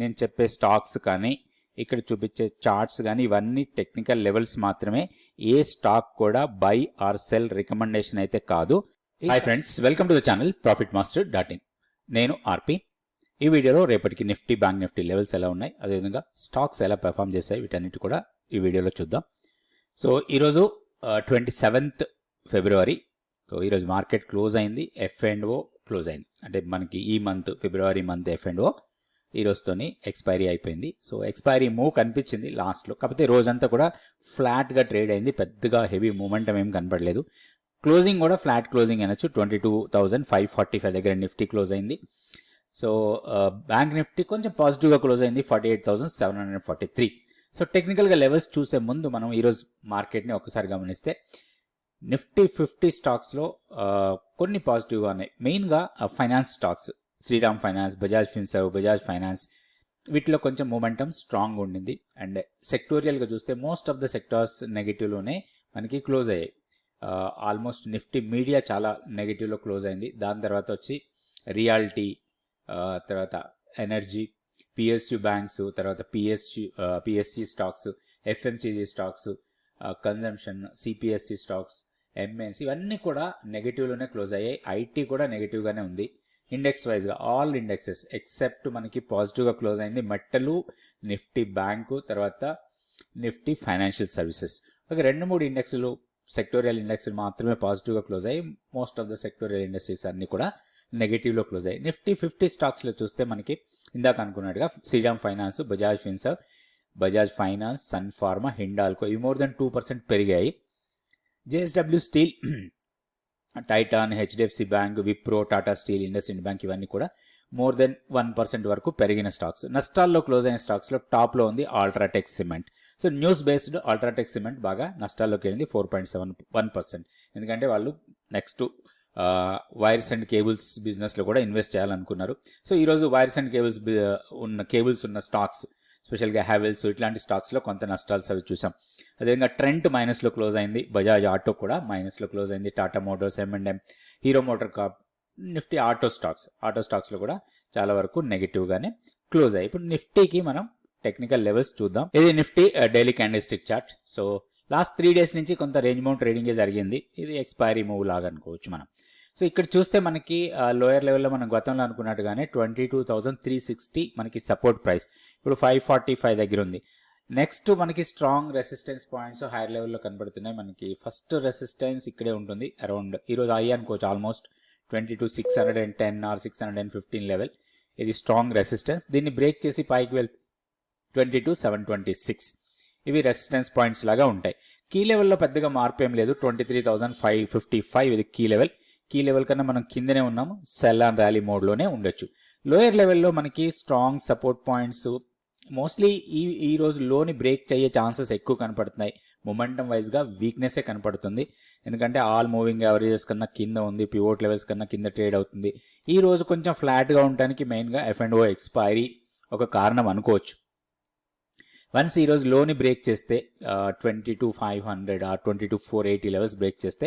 నేను చెప్పే స్టాక్స్ కానీ ఇక్కడ చూపించే చార్ట్స్ కానీ ఇవన్నీ టెక్నికల్ లెవెల్స్ మాత్రమే. ఏ స్టాక్ కూడా బై ఆర్ సెల్ రికమెండేషన్ అయితే కాదు. Hi friends welcome to the channel profit master dot in నేను ఆర్పి. ఈ వీడియోలో రేపటికి నిఫ్టీ బ్యాంక్ నిఫ్టీ లెవెల్స్ ఎలా ఉన్నాయి అదేవిధంగా స్టాక్స్ ఎలా పెర్ఫామ్ చేశాయి వీటన్నిటి కూడా ఈ వీడియోలో చూద్దాం. సో ఈరోజు ట్వంటీ సెవెంత్ ఫిబ్రవరి. సో ఈరోజు మార్కెట్ క్లోజ్ అయింది ఎఫ్ అండ్ ఓ క్లోజ్ అయింది. అంటే మనకి ఈ month February month F and O ఈ రోజుతోని ఎక్స్పైరీ అయిపోయింది. సో ఎక్స్పైరీ మూవ్ కనిపించింది లాస్ట్లో. కాకపోతే రోజంతా కూడా ఫ్లాట్గా ట్రేడ్ అయింది. పెద్దగా హెవీ మూమెంటం ఏం కనపడలేదు క్లోజింగ్ కూడా ఫ్లాట్ క్లోజింగ్ అనొచ్చు. Twenty two thousand five forty five దగ్గర నిఫ్టీ క్లోజ్ అయింది. సో బ్యాంక్ నిఫ్టీ కొంచెం పాజిటివ్గా క్లోజ్ అయింది. Forty eight thousand seven hundred forty three. So టెక్నికల్గా లెవెల్స్ చూసే ముందు మనం ఈరోజు మార్కెట్ని ఒకసారి గమనిస్తే నిఫ్టీ ఫిఫ్టీ స్టాక్స్లో కొన్ని పాజిటివ్గా ఉన్నాయి. మెయిన్గా finance stocks. Shriram finance Bajaj Finserv Bajaj finance వీటిలో కొంచెం మూమెంటం స్ట్రాంగ్ ఉండింది. అండ్ సెక్టోరియల్గా చూస్తే మోస్ట్ ఆఫ్ ద సెక్టార్స్ నెగిటివ్లోనే మనకి క్లోజ్ అయ్యాయి. ఆల్మోస్ట్ నిఫ్టీ మీడియా చాలా నెగిటివ్లో క్లోజ్ అయింది. దాని తర్వాత వచ్చి రియాలిటీ uh, తర్వాత ఎనర్జీ పిఎస్యు బ్యాంక్స్ తర్వాత PSU PSE stocks FMCG stocks consumption CPSE stocks MNC ఇవన్నీ కూడా నెగిటివ్లోనే క్లోజ్ అయ్యాయి. ఐటీ కూడా నెగిటివ్గానే ఉంది. ఇండెక్స్ వైజ్గా ఆల్ ఇండెక్సెస్ ఎక్సెప్ట్ మనకి పాజిటివ్గా క్లోజ్ అయింది మెట్టలు నిఫ్టీ బ్యాంకు తర్వాత నిఫ్టీ ఫైనాన్షియల్ సర్వీసెస్ ఒక రెండు మూడు ఇండెక్స్లు సెక్టోరియల్ ఇండెక్స్లు మాత్రమే పాజిటివ్గా క్లోజ్ అయ్యి most of the sectorial industries అన్ని కూడా నెగిటివ్లో క్లోజ్ అయ్యాయి నిఫ్టీ ఫిఫ్టీ స్టాక్స్లో చూస్తే మనకి ఇందాక అనుకున్నట్టుగా Shriram finance Bajaj Finserv Bajaj finance Sun Pharma Hindalco ఇవి మోర్ దెన్ టూ పర్సెంట్ పెరిగాయి. JSW steel Titan HDFC bank Wipro Tata steel IndusInd bank ఇవన్నీ కూడా మోర్ దెన్ వన్ పర్సెంట్ వరకు పెరిగిన స్టాక్స్. నష్టాల్లో క్లోజ్ అయిన స్టాక్స్లో టాప్లో ఉంది UltraTech cement so news based UltraTech cement బాగా నష్టాల్లోకి వెళ్ళింది four point seven one percent ఎందుకంటే వాళ్ళు నెక్స్ట్ వైర్స్ అండ్ కేబుల్స్ బిజినెస్లో కూడా ఇన్వెస్ట్ చేయాలనుకున్నారు. సో ఈరోజు వైర్స్ అండ్ కేబుల్స్ ఉన్న కేబుల్స్ ఉన్న స్టాక్స్ స్పెషల్గా హ్యావెల్స్ ఇట్లాంటి స్టాక్స్లో కొంత నష్టాలు అవి చూసాం. అదేవిధంగా ట్రెంట్ మైనస్లో క్లోజ్ అయింది. బజాజ్ ఆటో కూడా మైనస్లో క్లోజ్ అయింది. Tata motors M and M Hero MotoCorp Nifty auto stocks auto స్టాక్స్లో కూడా చాలా వరకు నెగిటివ్గానే క్లోజ్ అయ్యాయి. ఇప్పుడు నిఫ్టీకి మనం టెక్నికల్ లెవెల్స్ చూద్దాం. ఇది Nifty daily candlestick chart. So last three days నుంచి కొంత రేంజ్ మౌంట్ ట్రేడింగే జరిగింది. ఇది ఎక్స్పైరీ మూవ్ లాగా అనుకోవచ్చు మనం. సో ఇక్కడ చూస్తే మనకి లోయర్ లెవెల్లో మనం గతంలో అనుకున్నట్టుగానే twenty two thousand three sixty మనకి సపోర్ట్ ప్రైస్ ఇప్పుడు ఫైవ్ ఫార్టీ ఫైవ్ దగ్గర ఉంది. నెక్స్ట్ మనకి స్ట్రాంగ్ రెసిస్టెన్స్ పాయింట్స్ హైయర్ లెవెల్లో కనబడుతున్నాయి. మనకి ఫస్ట్ రెసిస్టెన్స్ ఇక్కడే ఉంటుంది అరౌండ్ ఈరోజు అయ్యి అనుకోవచ్చు almost twenty two six hundred and ten or six hundred and fifteen level ఇది స్ట్రాంగ్ రెసిస్టెన్స్ దీన్ని బ్రేక్ చేసి పైకి వెళ్ twenty two seven twenty six ఇవి రెసిస్టెన్స్ పాయింట్స్ లాగా ఉంటాయి. కీ లెవెల్లో పెద్దగా మార్పు ఏం లేదు. Twenty three thousand five fifty five ఇది కీ లెవెల్ కీ లెవెల్ కన్నా మనం కిందనే ఉన్నాము సెల్ అండ్ ర్యాలీ మోడ్లోనే ఉండొచ్చు. లోయర్ లెవెల్లో మనకి స్ట్రాంగ్ సపోర్ట్ పాయింట్స్ మోస్ట్లీ ఈ ఈ రోజు లోని బ్రేక్ చేయే ఛాన్సెస్ ఎక్కువ కనపడుతున్నాయి. మొమెంటం వైజ్గా వీక్నెస్సే కనపడుతుంది. ఎందుకంటే ఆల్ మూవింగ్ యావరేజెస్ కన్నా కింద ఉంది పివోట్ లెవెల్స్ కన్నా కింద ట్రేడ్ అవుతుంది. ఈ రోజు కొంచెం ఫ్లాట్గా ఉండడానికి మెయిన్గా ఎఫ్ అండ్ ఓ ఎక్స్పైరీ ఒక కారణం అనుకోవచ్చు. వన్స్ ఈరోజు లోని బ్రేక్ చేస్తే ట్వంటీ టూ ఫైవ్ హండ్రెడ్ ఆ twenty two four eighty levels break చేస్తే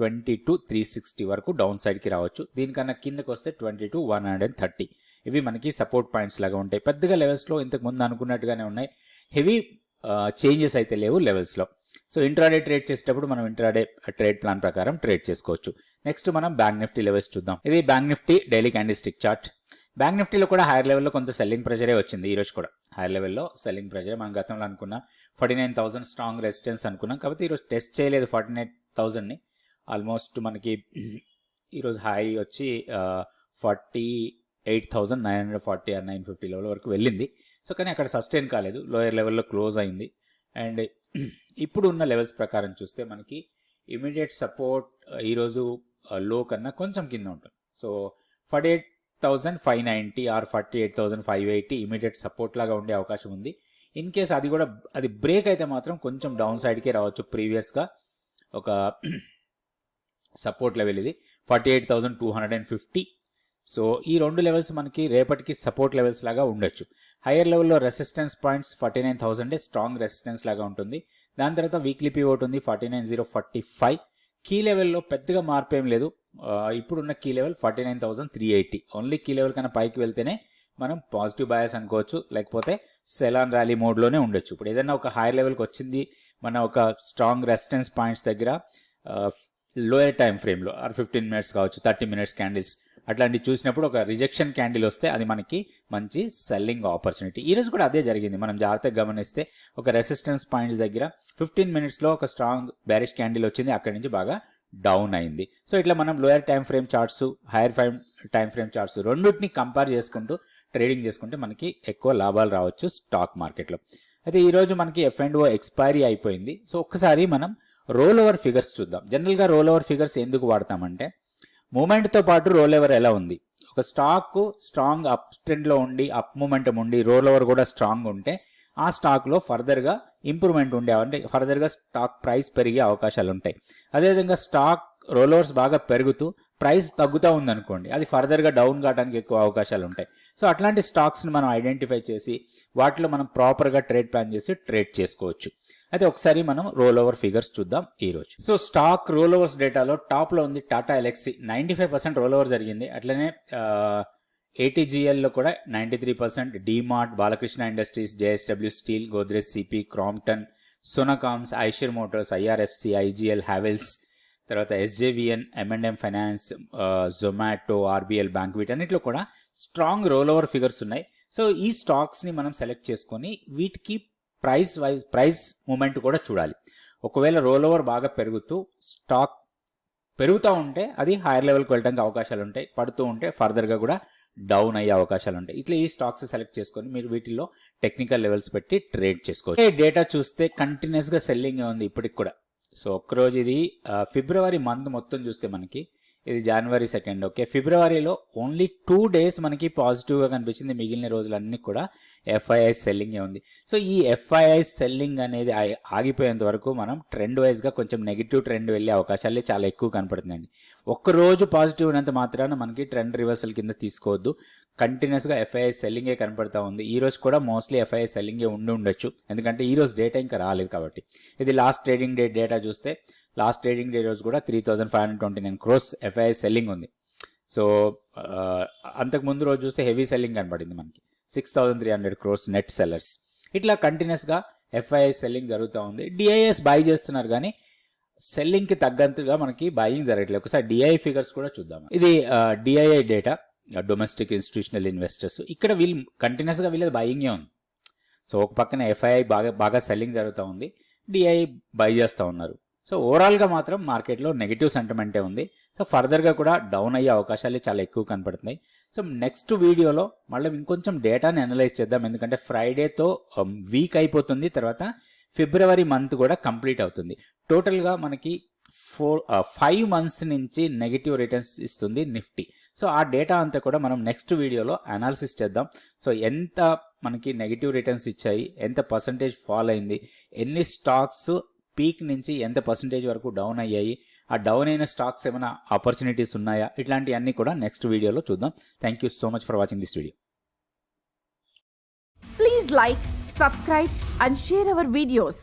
ట్వంటీ టూ త్రీ సిక్స్టీ వరకు డౌన్ సైడ్కి రావచ్చు. దీనికన్నా కిందకి వస్తే twenty two one hundred and thirty. ఇవి మనకి సపోర్ట్ పాయింట్స్ లాగా ఉంటాయి. పెద్దగా లెవెల్స్లో ఇంతకు ముందు అనుకున్నట్టుగానే ఉన్నాయి. హెవీ చేంజెస్ అయితే లేవు లెవెల్స్లో. సో ఇంట్రాడే ట్రేడ్ చేసేటప్పుడు మనం ఇంట్రాడే ట్రేడ్ ప్లాన్ ప్రకారం ట్రేడ్ చేసుకోవచ్చు. నెక్స్ట్ మనం బ్యాంక్ నిఫ్టీ లెవెల్స్ చూద్దాం. ఇది bank Nifty daily candlestick chart. Bank నిఫ్టీలో కూడా హైయర్ లెవెల్లో కొంత సెల్లింగ్ ప్రెజరే వచ్చింది ఈ రోజు కూడా. హైయర్ లెవెల్లో సెల్లింగ్ ప్రెజర్ మనం గతంలో అనుకున్నాం forty nine thousand strong resistance అనుకున్నాం. కాబట్టి ఈరోజు టెస్ట్ చేయలేదు ఫార్టీ నైన్ థౌసండ్ని. ఆల్మోస్ట్ మనకి ఈరోజు హై వచ్చి forty eight thousand nine hundred forty or nine fifty level వరకు వెళ్ళింది. సో కానీ అక్కడ సస్టైన్ కాలేదు. లోయర్ లెవెల్లో క్లోజ్ అయింది. అండ్ ఇప్పుడు ఉన్న లెవెల్స్ ప్రకారం చూస్తే మనకి ఇమీడియట్ సపోర్ట్ ఈరోజు లో కన్నా కొంచెం కింద ఉంటుంది. So forty eight thousand five ninety or forty eight thousand five eighty immediate support లాగా ఉండే అవకాశం ఉంది. ఇన్ కేస్ అది కూడా అది బ్రేక్ అయితే మాత్రం కొంచెం డౌన్ సైడ్కే రావచ్చు. ప్రీవియస్గా ఒక సపోర్ట్ లెవెల్ ఇది. Forty eight thousand two hundred and fifty so ఈ రెండు లెవెల్స్ మనకి రేపటికి సపోర్ట్ లెవెల్స్ లాగా ఉండొచ్చు. హైయర్ లెవెల్లో resistance points forty nine thousand strong resistance లాగా ఉంటుంది. దాని తర్వాత వీక్లీ పివోట్ ఉంది forty nine zero forty five key లెవెల్లో పెద్దగా మార్పు ఏం లేదు. ఇప్పుడున్న key level forty nine thousand three eighty only key level కన్నా పైకి వెళ్తేనే మనం పాజిటివ్ బయాస్ అనుకోవచ్చు. లేకపోతే సెలాన్ ర్యాలీ మోడ్లోనే ఉండొచ్చు. ఇప్పుడు ఏదైనా ఒక హైయర్ లెవెల్కి వచ్చింది మన ఒక స్ట్రాంగ్ రెసిస్టెన్స్ పాయింట్స్ దగ్గర లోయర్ టైం ఫ్రేమ్లో ఆర్ ఫిఫ్టీన్ మినిట్స్ కావచ్చు థర్టీ మినిట్స్ క్యాండిల్స్ అట్లాంటివి చూసినప్పుడు ఒక రిజెక్షన్ క్యాండిల్ వస్తే అది మనకి మంచి సెల్లింగ్ ఆపర్చునిటీ. ఈ రోజు కూడా అదే జరిగింది. మనం జాగ్రత్తగా గమనిస్తే ఒక రెసిస్టెన్స్ పాయింట్స్ దగ్గర ఫిఫ్టీన్ మినిట్స్లో ఒక స్ట్రాంగ్ బ్యారిష్ క్యాండిల్ వచ్చింది. అక్కడి నుంచి బాగా డౌన్ అయింది. సో ఇట్లా మనం lower time frame charts higher frame time frame charts రెండింటిని కంపేర్ చేసుకుంటూ ట్రేడింగ్ చేసుకుంటే మనకి ఎక్కువ లాభాలు రావచ్చు స్టాక్ మార్కెట్లో. అయితే ఈరోజు మనకి ఎఫ్ అండ్ ఓ ఎక్స్పైరీ అయిపోయింది. సో ఒక్కసారి మనం రోల్ ఓవర్ ఫిగర్స్ చూద్దాం. జనరల్గా రోల్ ఓవర్ ఫిగర్స్ ఎందుకు వాడతామంటే మూమెంట్తో పాటు రోల్ ఓవర్ ఎలా ఉంది? ఒక స్టాక్ స్ట్రాంగ్ అప్ ట్రెండ్లో ఉండి అప్ మూమెంటం ఉండి రోల్ ఓవర్ కూడా స్ట్రాంగ్ ఉంటే ఆ స్టాక్లో ఫర్దర్గా ఇంప్రూవ్మెంట్ ఉండే అంటే ఫర్దర్గా స్టాక్ ప్రైస్ పెరిగే అవకాశాలు ఉంటాయి. అదేవిధంగా స్టాక్ రోల్ ఓవర్స్ బాగా పెరుగుతూ ప్రైస్ తగ్గుతూ ఉందనుకోండి అది ఫర్దర్గా డౌన్ కావడానికి ఎక్కువ అవకాశాలు ఉంటాయి. సో అట్లాంటి స్టాక్స్ని మనం ఐడెంటిఫై చేసి వాటిలో మనం ప్రాపర్గా ట్రేడ్ ప్లాన్ చేసి ట్రేడ్ చేసుకోవచ్చు. అయితే ఒకసారి మనం రోల్ ఓవర్ ఫిగర్స్ చూద్దాం ఈ రోజు. సో స్టాక్ రోల్ ఓవర్స్ డేటాలో టాప్లో ఉంది Tata Elxsi ninety five percent roll over జరిగింది. అట్లనే ఏటీజీఎల్లో కూడా ninety three percent DMart Balkrishna industries JSW steel Godrej CP Crompton Sonacoms Eicher motors IRFC IGL Havells తర్వాత SJVN M and M finance Zomato RBL bank వీటన్నిటిలో కూడా strong roll over figures ఉన్నాయి. So ఈ స్టాక్స్ని మనం సెలెక్ట్ చేసుకొని వీటికి price wise price moment కూడా చూడాలి. ఒకవేళ రోల్ ఓవర్ బాగా పెరుగుతూ స్టాక్ పెరుగుతూ ఉంటే అది హైయర్ లెవెల్కి వెళ్ళడానికి అవకాశాలు ఉంటాయి. పడుతూ ఉంటే ఫర్దర్గా కూడా డౌన్ అయ్యే అవకాశాలు ఉంటాయి. ఇట్లా ఈ స్టాక్స్ సెలెక్ట్ చేసుకొని మీరు వీటిలో టెక్నికల్ లెవెల్స్ పెట్టి ట్రేడ్ చేసుకోవచ్చు. డేటా చూస్తే కంటిన్యూస్గా సెల్లింగ్ ఉంది ఇప్పటికి కూడా. సో ఒక్కరోజు ఇది ఫిబ్రవరి మంత్ మొత్తం చూస్తే మనకి ఇది జనవరి సెకండ్ ఓకే ఫిబ్రవరిలో ఓన్లీ టూ డేస్ మనకి పాజిటివ్గా కనిపించింది మిగిలిన రోజులన్నీ కూడా ఎఫ్ఐఐ సెల్లింగే ఉంది. సో ఈ ఎఫ్ఐఐ సెల్లింగ్ అనేది ఆగిపోయేంత వరకు మనం ట్రెండ్ వైజ్గా కొంచెం నెగిటివ్ ట్రెండ్ వెళ్ళే అవకాశాలే చాలా ఎక్కువ కనపడుతుందండి ఒక్క రోజు పాజిటివ్ ఉన్నంత మాత్రాన మనకి ట్రెండ్ రివర్సల్ కింద తీసుకోవద్దు. కంటిన్యూస్గా ఎఫ్ఐఐ సెల్లింగే కనపడతా ఉంది. ఈ రోజు కూడా మోస్ట్లీ ఎఫ్ఐఐ సెల్లింగే ఉండి ఉండొచ్చు. ఎందుకంటే ఈ రోజు డేటా ఇంకా రాలేదు కాబట్టి. ఇది లాస్ట్ ట్రేడింగ్ డే డేటా చూస్తే లాస్ట్ ట్రేడింగ్ డే రోజు కూడా three thousand five hundred twenty nine crores FII selling ఉంది. సో uh, అంతకు ముందు రోజు చూస్తే హెవీ సెల్లింగ్ కనబడింది మనకి. Six thousand three hundred crores net sellers ఇట్లా కంటిన్యూస్గా ఎఫ్ఐఐ సెల్లింగ్ జరుగుతూ ఉంది. డిఐఎస్ బై చేస్తున్నారు కానీ సెల్లింగ్కి తగ్గంతగా మనకి బయింగ్ జరగట్లేదు. ఒకసారి డిఐ ఫిగర్స్ కూడా చూద్దాం. ఇది DII data domestic institutional investors ఇక్కడ వీళ్ళు కంటిన్యూస్గా వీళ్ళది బయింగే ఉంది. సో ఒక పక్కన ఎఫ్ఐఐ బాగా బాగా సెల్లింగ్ జరుగుతూ ఉంది. డిఐ బై చేస్తూ ఉన్నారు. సో ఓవరాల్గా మాత్రం మార్కెట్లో నెగిటివ్ సెంటిమెంటే ఉంది. సో ఫర్దర్గా కూడా డౌన్ అయ్యే అవకాశాలు చాలా ఎక్కువ కనపడుతున్నాయి. సో నెక్స్ట్ వీడియోలో మళ్ళీ ఇంకొంచెం డేటాని అనలైజ్ చేద్దాం. ఎందుకంటే ఫ్రైడేతో వీక్ um, అయిపోతుంది. తర్వాత ఫిబ్రవరి మంత్ కూడా కంప్లీట్ అవుతుంది. టోటల్గా మనకి ఫోర్ ఫైవ్ మంత్స్ నుంచి నెగిటివ్ రిటర్న్స్ ఇస్తుంది నిఫ్టీ సో ఆ డేటా అంతా కూడా మనం నెక్స్ట్ వీడియోలో అనాలిసిస్ చేద్దాం. సో ఎంత మనకి నెగిటివ్ రిటర్న్స్ ఇచ్చాయి? ఎంత పర్సంటేజ్ ఫాల్ అయింది? ఎన్ని స్టాక్స్ పీక్ నుంచి ఎంత పర్సంటేజ్ వరకు డౌన్ అయ్యాయి? ఆ డౌన్ అయిన స్టాక్స్ ఏమైనా ఆపర్చునిటీస్ ఉన్నాయా? ఇట్లాంటివన్నీ కూడా నెక్స్ట్ వీడియోలో చూద్దాం. Thank you so much for watching this video please like subscribe and share our videos